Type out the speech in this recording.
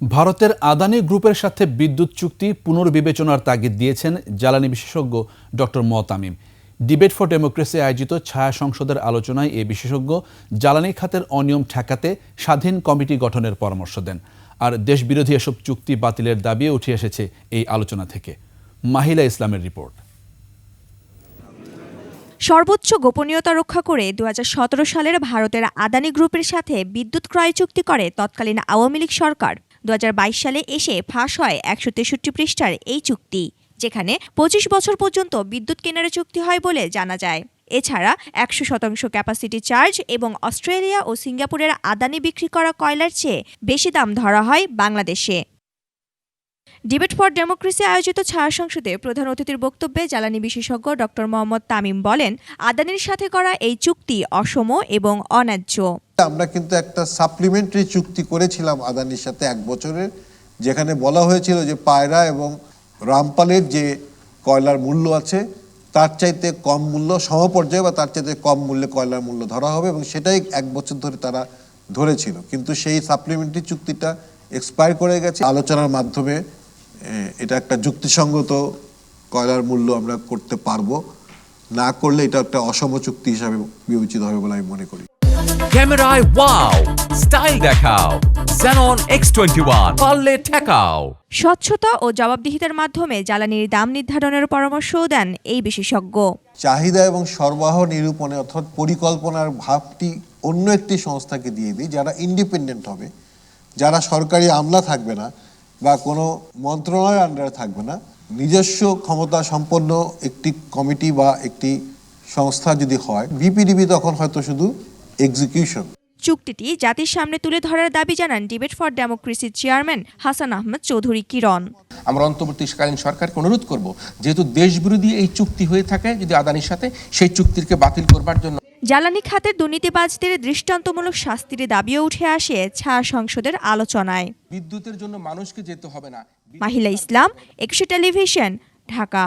ভারতের আদানি গ্রুপের সাথে বিদ্যুৎ চুক্তি পুনর্বিবেচনার তাগিদ দিয়েছেন জ্বালানি বিশেষজ্ঞ ডক্টর ম তামিম ডিবেট ফর ডেমোক্রেসি আয়োজিত ছায়া সংসদের আলোচনায় এ বিশেষজ্ঞ জ্বালানি খাতের অনিয়ম ঠেকাতে স্বাধীন কমিটি গঠনের পরামর্শ দেন। আর দেশবিরোধী এসব চুক্তি বাতিলের দাবিও উঠে এসেছে এই আলোচনা থেকে। মাহিলা ইসলামের রিপোর্ট। সর্বোচ্চ গোপনীয়তা রক্ষা করে দু হাজার সতেরো সালের ভারতের আদানি গ্রুপের সাথে বিদ্যুৎ ক্রয় চুক্তি করে তৎকালীন আওয়ামী লীগ সরকার। দু হাজার বাইশ সালে এসে ফাঁস হয় একশো তেষট্টি পৃষ্ঠার এই চুক্তি, যেখানে পঁচিশ বছর পর্যন্ত বিদ্যুৎ কেনার চুক্তি হয় বলে জানা যায়। এছাড়া একশো শতাংশ ক্যাপাসিটি চার্জ এবং অস্ট্রেলিয়া ও সিঙ্গাপুরের আদানি বিক্রি করা কয়লার চেয়ে বেশি দাম ধরা হয় বাংলাদেশে। ডিবেট ফর ডেমোক্রেসি আয়োজিত ছায়া সংসদে প্রধান অতিথির বক্তব্যে জ্বালানি বিশেষজ্ঞ ডক্টর মোহাম্মদ তামিম বলেন, আদানির সাথে করা এই চুক্তি অসম এবং অন্যায্য। আমরা কিন্তু একটা সাপ্লিমেন্টারি চুক্তি করেছিলাম আদানির সাথে এক বছরের, যেখানে বলা হয়েছিল যে পায়রা এবং রামপালের যে কয়লার মূল্য আছে, তার চাইতে কম মূল্য সমপর্যায়ে বা তার চাইতে কম মূল্যে কয়লার মূল্য ধরা হবে এবং সেটাই এক বছর ধরে তারা ধরেছিল। কিন্তু সেই সাপ্লিমেন্টারি চুক্তিটা এক্সপায়ার করে গেছে। আলোচনার মাধ্যমে এটা একটা যুক্তিসঙ্গত কয়লার মূল্য আমরা করতে পারব। না করলে এটা একটা অসম চুক্তি হিসাবে বিবেচিত হবে বলে আমি মনে করি। ক্যামেরায় ওয়াও স্টাইল দেখাও Xenon X21 পারলে ঠেকাও। স্বচ্ছতা ও জবাবদিহিতার মাধ্যমে জ্বালানির দাম নির্ধারণের পরামর্শও দেন এই বিশেষজ্ঞ। চাহিদা এবং সরবরাহ নিরূপণে অর্থাৎ পরিকল্পনার ভাবটি অন্য একটি সংস্থাকে দিয়ে দিই যারা ইন্ডিপেন্ডেন্ট হবে যারা সরকারি আমলা থাকবে না বা কোনো মন্ত্রণালয়ের আন্ডারে থাকবে না নিজস্ব ক্ষমতা সম্পন্ন একটি কমিটি বা একটি সংস্থা যদি হয় বিপিডিবি তখন হয়তো শুধু এক্সিকিউশন চুক্তিটি জাতির সামনে তুলে ধরার দাবি জানান ডিবেট ফর ডেমোক্রেসির চেয়ারম্যান হাসান আহমেদ চৌধুরী কিরণ। আমরা অন্তর্বর্তীকালীন সরকারকে অনুরোধ করব যেহেতু দেশবিরোধী এই চুক্তি হয়ে থাকে যদি আদানির সাথে সেই চুক্তিকে বাতিল করবার জন্য। জ্বালানি খাতের দুর্নীতিবাজদের দৃষ্টান্তমূলক শাস্তির দাবিও উঠে আসে ছায়া সংসদের আলোচনায়। বিদ্যুতের জন্য মানুষকে যেতে হবে না। মাহিলা ইসলাম একুশে টেলিভিশন ঢাকা।